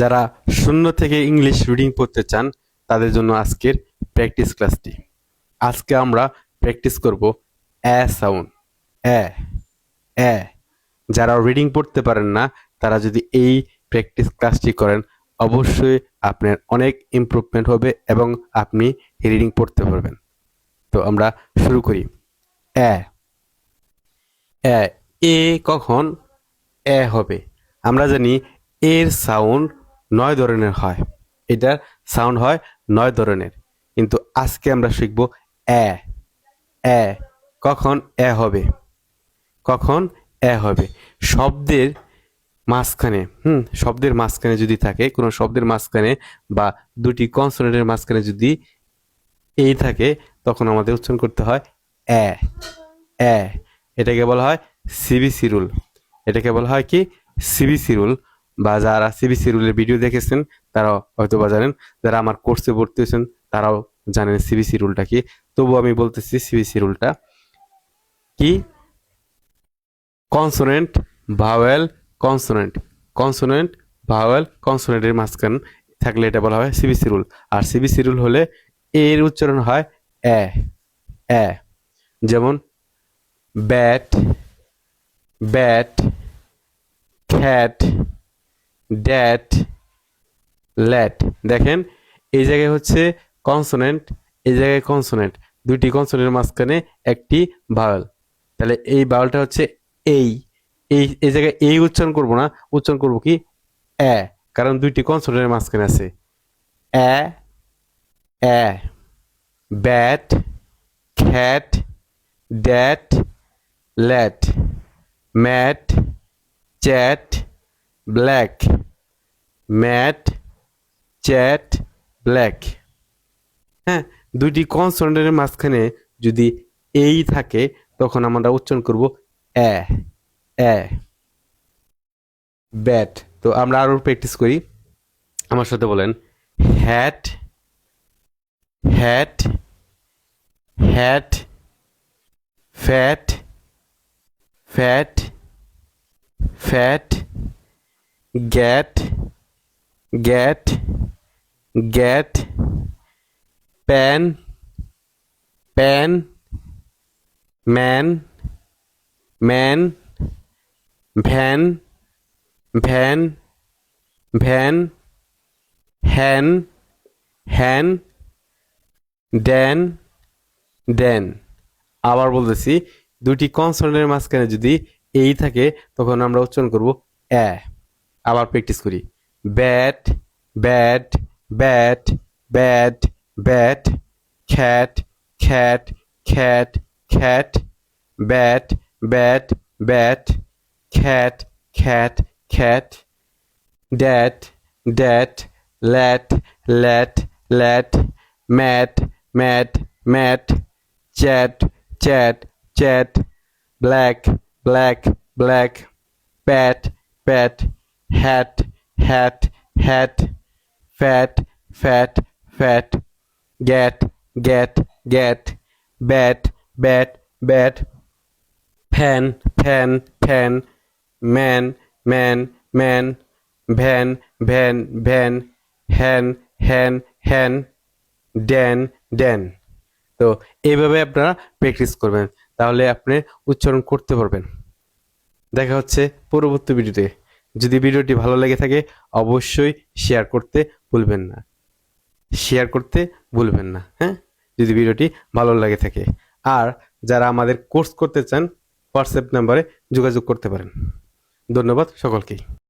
যারা শূন্য থেকে ইংলিশ রিডিং পড়তে চান, তাদের জন্য আজকের প্র্যাকটিস ক্লাসটি। আজকে আমরা প্র্যাকটিস করব অ্যা সাউন্ড অ্যা অ্যা যারা রিডিং পড়তে পারেন না, তারা যদি এই প্র্যাকটিস ক্লাসটি করেন, অবশ্যই আপনার অনেক ইমপ্রুভমেন্ট হবে এবং আপনি রিডিং পড়তে পারবেন। তো আমরা শুরু করি। অ্যা অ্যা এ কখন এ হবে? আমরা জানি এর সাউন্ড নয় ধরনের হয়। এটার সাউন্ড হয় নয় ধরনের। কিন্তু আজকে আমরা শিখব এ। এ কখন এ হবে? কখন এ হবে? শব্দের মাঝখানে, হুম, শব্দের মাঝখানে যদি থাকে, কোনো শব্দের মাঝখানে বা দুটি কনসোনেন্টের মাঝখানে যদি এই থাকে, তখন আমাদের উচ্চারণ করতে হয় এ। এ, এটাকে বলা হয় সিবিসি রুল এটাকে বলা হয় কি? সিবিসি রুল বা যারা সিবিসি রুলের ভিডিও দেখেছেন, তারাও হয়তো বা জানেন। যারা আমার কোর্সে ভর্তি হয়েছেন, তারাও জানেন সিবিসি রুলটা কি। তবু আমি বলতেছি সিবিসি রুলটা কি? Consonant vowel consonant consonant vowel কনসোনেন্টের মাঝখান থাকলে এটা বলা হয় সিবিসি রুল আর সিবিসি রুল হলে এর উচ্চারণ হয় এ এ। যেমন ব্যাট ব্যাট খ্যাট ড্যাট ল্যাট দেখেন, এই জায়গায় হচ্ছে কনসোনেন্ট এই জায়গায় কনসোনেন্ট দুইটি কনসোনেন্টের মাঝখানে একটি ভাওয়েল তাহলে এই ভাওয়েলটা হচ্ছে এই এই এই জায়গায় এই উচ্চারণ করব না, উচ্চারণ করব কি? এ, কারণ দুইটি কনসোনেন্টের মাঝখানে আছে, এ এ ব্যাট খ্যাট ড্যাট ল্যাট mat chat black mat, chat, black. হ্যাঁ দুইটি কনসোনেন্টের মাঝখানে যদি এই থাকে, তখন আমরা উচ্চারণ করব এ এ। ব্যাট। তো আমরা আরও প্র্যাকটিস করি। আমার সাথে বলেন, hat hat hat, fat fat fat, গ্যাট গ্যাট গ্যাট pan pan man man van van van হ্যান হ্যান ড্যান ড্যান আবার বলতেছি, দুটি কনসোনেন্টের মাঝখানে যদি এই থাকে, তখন আমরা উচ্চারণ করব এ। আবার প্র্যাকটিস করি। Bat bat bat bat bat cat cat cat cat bat bat bat cat cat cat that ড্যাট ল্যাট ল্যাট ল্যাট mat mat mat chat chat chat black black black pat pat hat hat hat fat fat fat গ্যাট গ্যাট গ্যাট bat bat bat fan fan fan man man man van van van হ্যান হ্যান হ্যান Dan Dan তো এইভাবে আপনারা practice করবেন। তাহলে আপনি উচ্চারণ করতে পারবেন। দেখা হচ্ছে পরবর্তী ভিডিওতে যদি ভিডিওটি ভালো লেগে থাকে, অবশ্যই শেয়ার করতে ভুলবেন না। শেয়ার করতে ভুলবেন না হ্যাঁ? যদি ভিডিওটি ভালো লাগে থাকে। আর যারা আমাদের কোর্স করতে চান হোয়াটসঅ্যাপ নাম্বারে যোগাযোগ করতে পারেন। ধন্যবাদ সকলকেই।